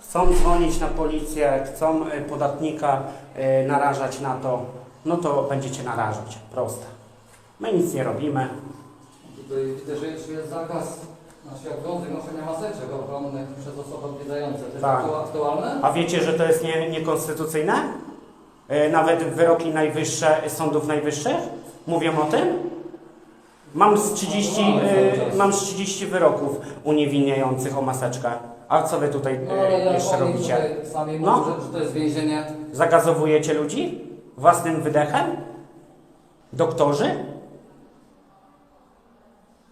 chcą dzwonić na policję, chcą y, podatnika y, narażać na to, no to będziecie narażać. Proste. My nic nie robimy. Tutaj widzę, że jeszcze jest zakaz na świat noszenia maseczek ochronnych przez osoby odwiedzające. To jest Tak. aktu- aktualne? A wiecie, że to jest nie, niekonstytucyjne? Y, Nawet wyroki najwyższe, sądów najwyższych mówią o tym? Mam z 30, y, mam z 30 wyroków uniewinniających o maseczkę. A co wy tutaj No ale jak jeszcze oni robicie? tutaj sami No. mówią, że, że to jest więzienie. Zagazowujecie ludzi? Własnym wydechem? Doktorzy?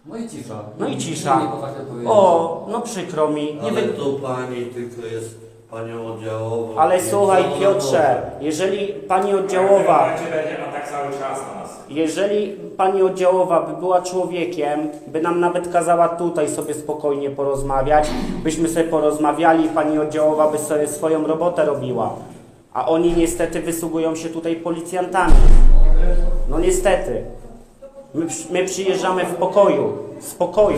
No i cisza. No i cisza. Nie potrafię powiedzieć. O, no przykro mi. Nie Ale wy... tu pani tylko jest panią oddziałową. Ale słuchaj Piotrze, jeżeli pani oddziałowa, Będzie, będzie atak cały czas na nas. jeżeli pani oddziałowa by była człowiekiem, by nam nawet kazała tutaj sobie spokojnie porozmawiać, byśmy sobie porozmawiali, pani oddziałowa by sobie swoją robotę robiła. A oni niestety wysługują się tutaj policjantami. No niestety. My, przy- my przyjeżdżamy w pokoju, w spokoju.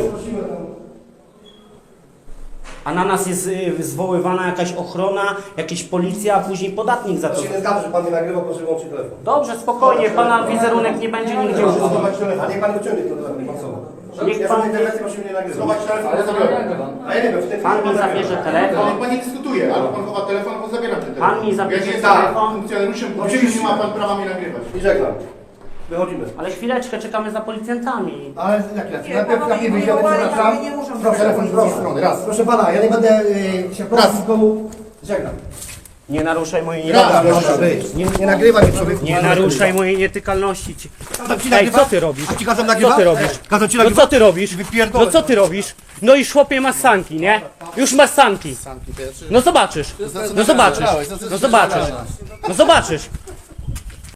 A na nas jest y, zwoływana jakaś ochrona, jakaś policja, a później podatnik za to. To się nie zgadza, że pan nie nagrywa, proszę wyłączyć telefon. Dobrze, spokojnie, pana wizerunek nie będzie nigdzie użyty. schować telefon. Niech pan wyciągnie ten telefon, niech pan schowa. Niech Ja pan- pan interwencję, proszę mnie nie nagrywać. Schować telefon, Ale nie zabiorę. A ja nie wiem, w tej Pan chwili mi zabierze telefon. Ale pan nie dyskutuje, albo pan chowa telefon, albo zabieram ten telefon. Pan mi zabierze Ja telefon. funkcjonariuszem Oczywiście. publicznym nie ma pan prawa mnie nagrywać. I żegnam. Wychodzimy. Ale chwileczkę, czekamy za policjantami. Ale jak ja? Nie, Najpierw panowie najpierw nie wyjdziemy, wołali, muszą Proszę, telefon z drugiej strony, raz. Proszę pana, ja nie będę y, się prosił nikomu. Żegnam. Nie naruszaj mojej Raz, nietykalności. proszę być. Nie, nie nagrywaj mnie człowieku. Nie naruszaj mojej nietykalności. Ci- ci Ej, nagrywać? co ty robisz? A ci kazam Co nagrywać? ty robisz? Kazam ci No nagrywać? co ty robisz? Wypierdolę. No co ty robisz? No i chłopie masz sanki, nie? Już masz sanki. No zobaczysz. No zobaczysz. No zobaczysz. No zobaczysz.